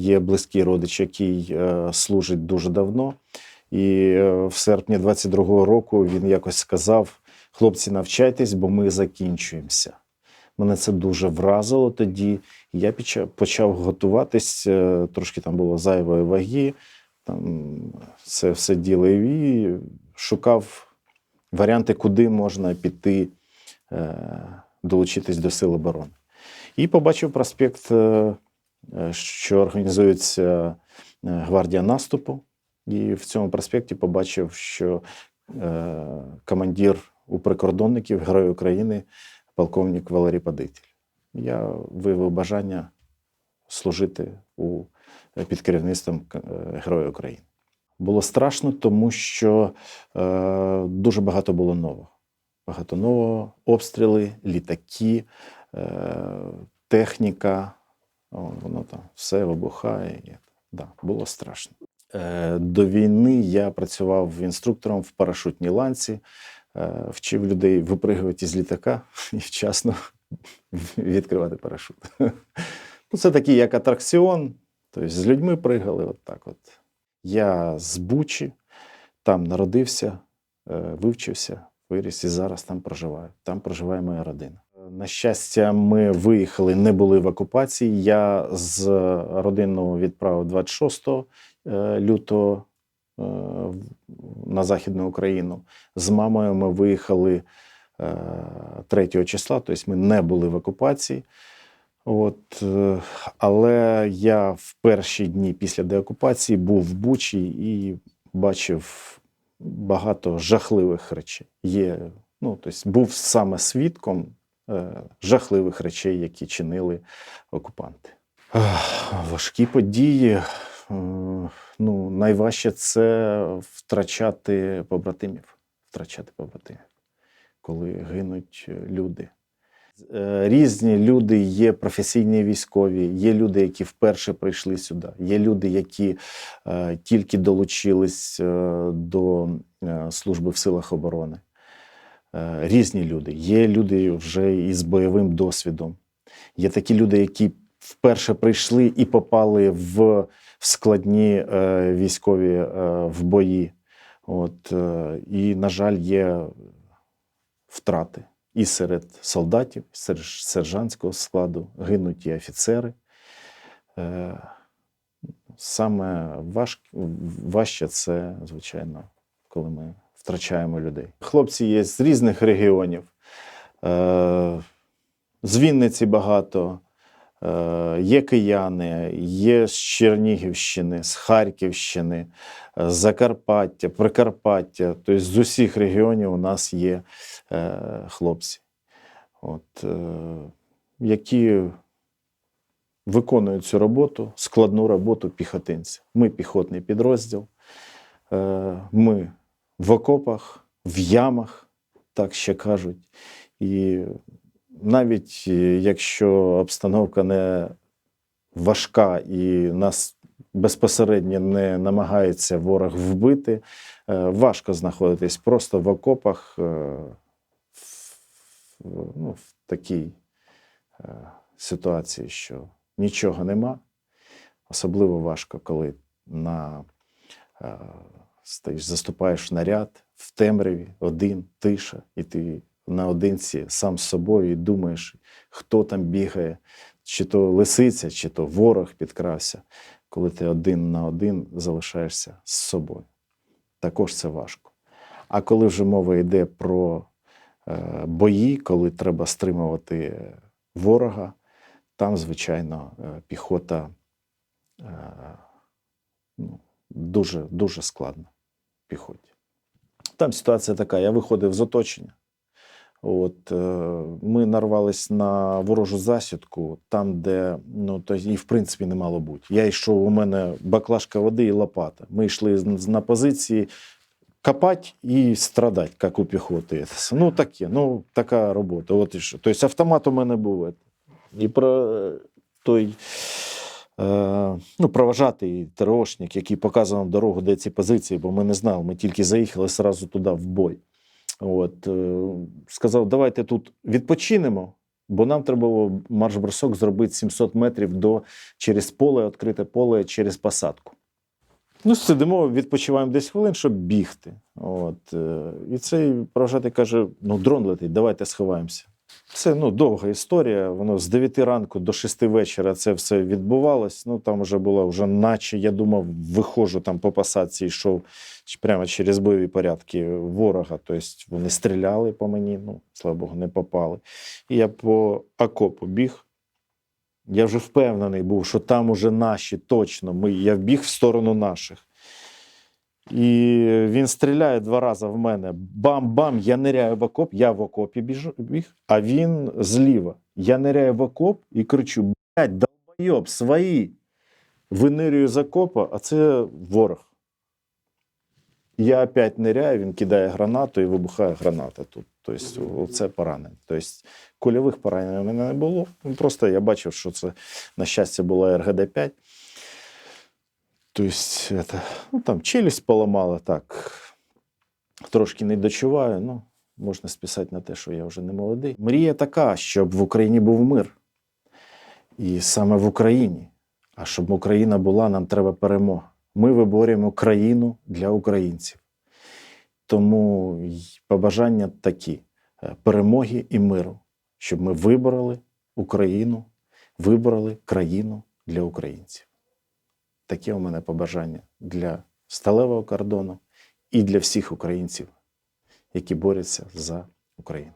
є близький родич, який е, служить дуже давно. І е, в серпні 22-го року він якось сказав: хлопці, навчайтесь, бо ми закінчуємося. Мене це дуже вразило тоді. Я почав, готуватись, е, трошки там було зайвої ваги, там це все діло і шукав варіанти, куди можна піти, долучитись до Сил оборони. І побачив проспект, що організується е, гвардія наступу. І в цьому проспекті побачив, що е, командир у прикордонників Герой України, полковник Валерій Падитель. Я виявив бажання служити у, під керівництвом е, Героя України. Було страшно, тому що е, дуже багато було нового. Багато нового обстріли, літаки, е, техніка. Воно там все вибухає. Да, було страшно. Е, До війни я працював інструктором в парашутній ланці, е, вчив людей випригувати з літака і вчасно відкривати парашут. Ну, це такий як атракціон. Тобто з людьми пригали. От так от. Я з Бучі, там народився, е, вивчився, виріс і зараз там проживаю. Там проживає моя родина. На щастя, ми виїхали, не були в окупації. Я з родиною відправив 26 е, лютого е, на Західну Україну. З мамою ми виїхали е, 3 числа, тобто ми не були в окупації. От, е, але я в перші дні після деокупації був в Бучі і бачив багато жахливих речей. Є, ну, тобто був саме свідком е, жахливих речей, які чинили окупанти. Важкі події. Е, Ну, найважче це втрачати побратимів. Втрачати побратимів, коли гинуть люди. Е, Різні люди є професійні військові, є люди, які вперше прийшли сюди, є люди, які е, тільки долучились е, до е, служби в силах оборони. Е, різні люди. Є люди вже із бойовим досвідом. Є такі люди, які вперше прийшли і попали в складні е, військові е, в бої. От, і, на жаль, є втрати і серед солдатів, і серед сержантського складу, гинуть і офіцери. Саме важ, важче це, звичайно, коли ми втрачаємо людей. Хлопці є з різних регіонів. Е, З Вінниці багато, е, є кияни, є з Чернігівщини, з Харківщини, е, з Закарпаття, Прикарпаття. Тобто з усіх регіонів у нас є хлопці, от, які виконують цю роботу, складну роботу піхотинців. Ми піхотний підрозділ, ми в окопах, в ямах, так ще кажуть. І навіть е, якщо обстановка не важка і нас безпосередньо не намагається ворог вбити, е, важко знаходитись просто в окопах е, ну, в такій ситуації, що нічого нема. Особливо важко, коли на, стоїш, заступаєш наряд в темряві, один, тиша, і ти наодинці сам з собою і думаєш, хто там бігає, чи то лисиця, чи то ворог підкрався, коли ти один на один залишаєшся з собою. Також це важко. А коли вже мова йде про е, бої, коли треба стримувати ворога, там, звичайно, е, піхота е, дуже, дуже складно піхоті. Там ситуація така: я виходив з оточення. От, е, ми нарвались на ворожу засідку, там, де ну, то і в принципі не мало бути. Я йшов, у мене баклажка води і лопата. Ми йшли на позиції копати і страдати, як у піхоти. Ну, таке, ну, така робота. От і що. Тобто автомат у мене був. І про той ну, проважатий ТРОшник, який показував нам дорогу, де ці позиції, бо ми не знали, ми тільки заїхали одразу туди в бой. От, е, сказав, давайте тут відпочинемо, Бо нам треба було марш-бросок зробити 700 метрів до, через поле, відкрите поле, через посадку. Ну, сидимо, відпочиваємо десь хвилин, щоб бігти. От. е, І цей провожатий каже: ну, дрон летить, давайте сховаємося. Це ну, довга історія. Воно з 9 ранку до 6 вечора це все відбувалось. Ну там вже було, вже наче я думав, виходжу там по посадці, йшов прямо через бойові порядки ворога. Тобто вони стріляли по мені, ну, слава Богу, не попали. І я по окопу біг. Я вже впевнений був, що там уже наші точно. Ми, я вбіг в сторону наших. І він стріляє два рази в мене. Бам-бам! Я ниряю в окоп, я в окопі біг, а він зліва. Я ниряю в окоп і кричу: блядь, долбойоб, свої. Винирюю з окопа, а це ворог. Я опять ниряю, він кидає гранату і вибухає граната тут. Тобто, це поранення. Тобто, кульових поранень у мене не було. Просто я бачив, що це, на щастя, була РГД-5. Тобто, это, ну, там челюсть поламала, так. Трошки не дочуваю, ну, можна списати на те, що я вже не молодий. Мрія така, щоб в Україні був мир. І саме в Україні. А щоб Україна була, нам треба перемога. Ми виборюємо країну для українців. Тому побажання такі: е, перемоги і миру, щоб ми вибороли Україну, вибороли країну для українців. Таке у мене побажання для сталевого кордону і для всіх українців, які борються за Україну.